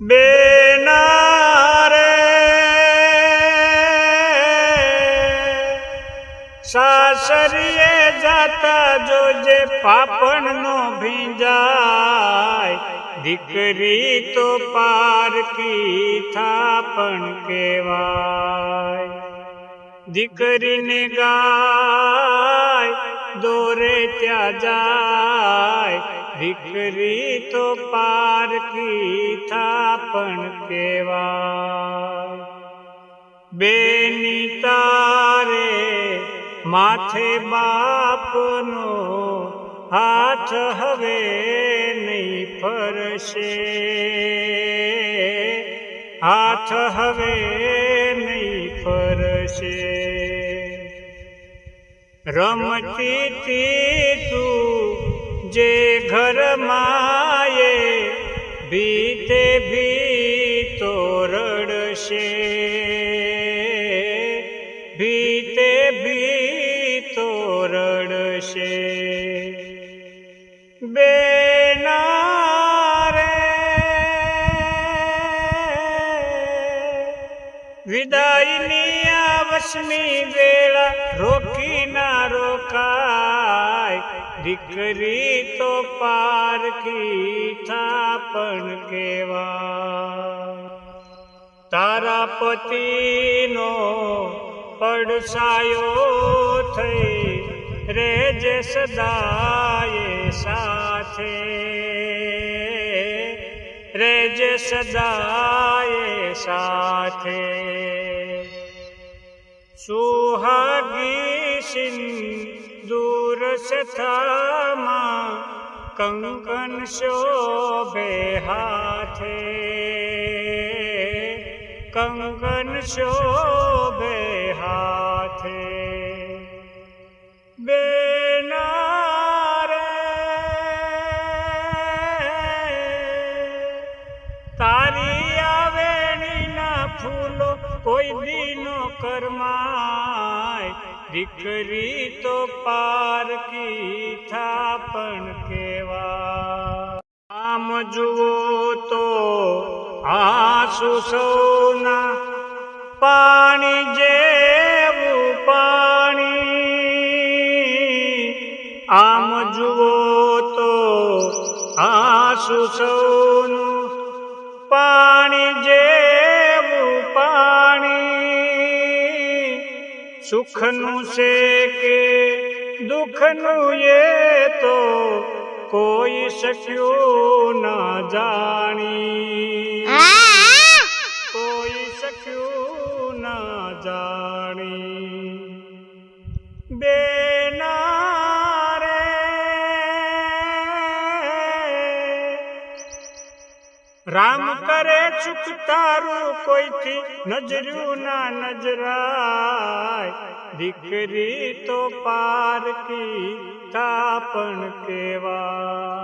બેના રે સાસરીએ જાતા જોજે પાપણ નો ભીંજાય. દીકરી તો પારકી થાપણ કેવાય દીકરીને ગાય, દોરે ત્યાં જાય. દીકરી તો પારકી થાપણ કેવા? બેની તારે માથે બાપનો હાથ હવે નહીં ફરશે. હાથ હવે નહીં ફરશે. રમતી તું જે ઘર માયે ભીતે ભીતો રડશે. ભીતે ભીતો રડશે. બેના વિદાયની આવશની વેળા રોકી ના રોકાય દીકરી તો પારકી થાપણ કેવા તારા પતિનો પડસાયો થઈ રેજે સદાય સાથે. રેજે સદાય સાથે. સુહાગી સિંદૂર સથામાં કંકન શોભે હાથે. કંકન શોભે હાથે. બેના રે તારી આવેણીના ફૂલો કોઈ દીનો કરમાય. દીકરી તો પારકી થાપણ કેવા? આમ જુઓ તો આસુ સૌના પાણી જેવું પાણી. આમ જુઓ તો આસુ સૌનું પાણી જેવું સુખનું છે કે દુઃખનું એ તો કોઈ શક્યું ના જાણી. કોઈ શક્યું ના જાણી. રામ કરે ચુક તારું કોઈથી? નજર્યું ના નજરાય. દીકરી તો પારકી પણ કેવા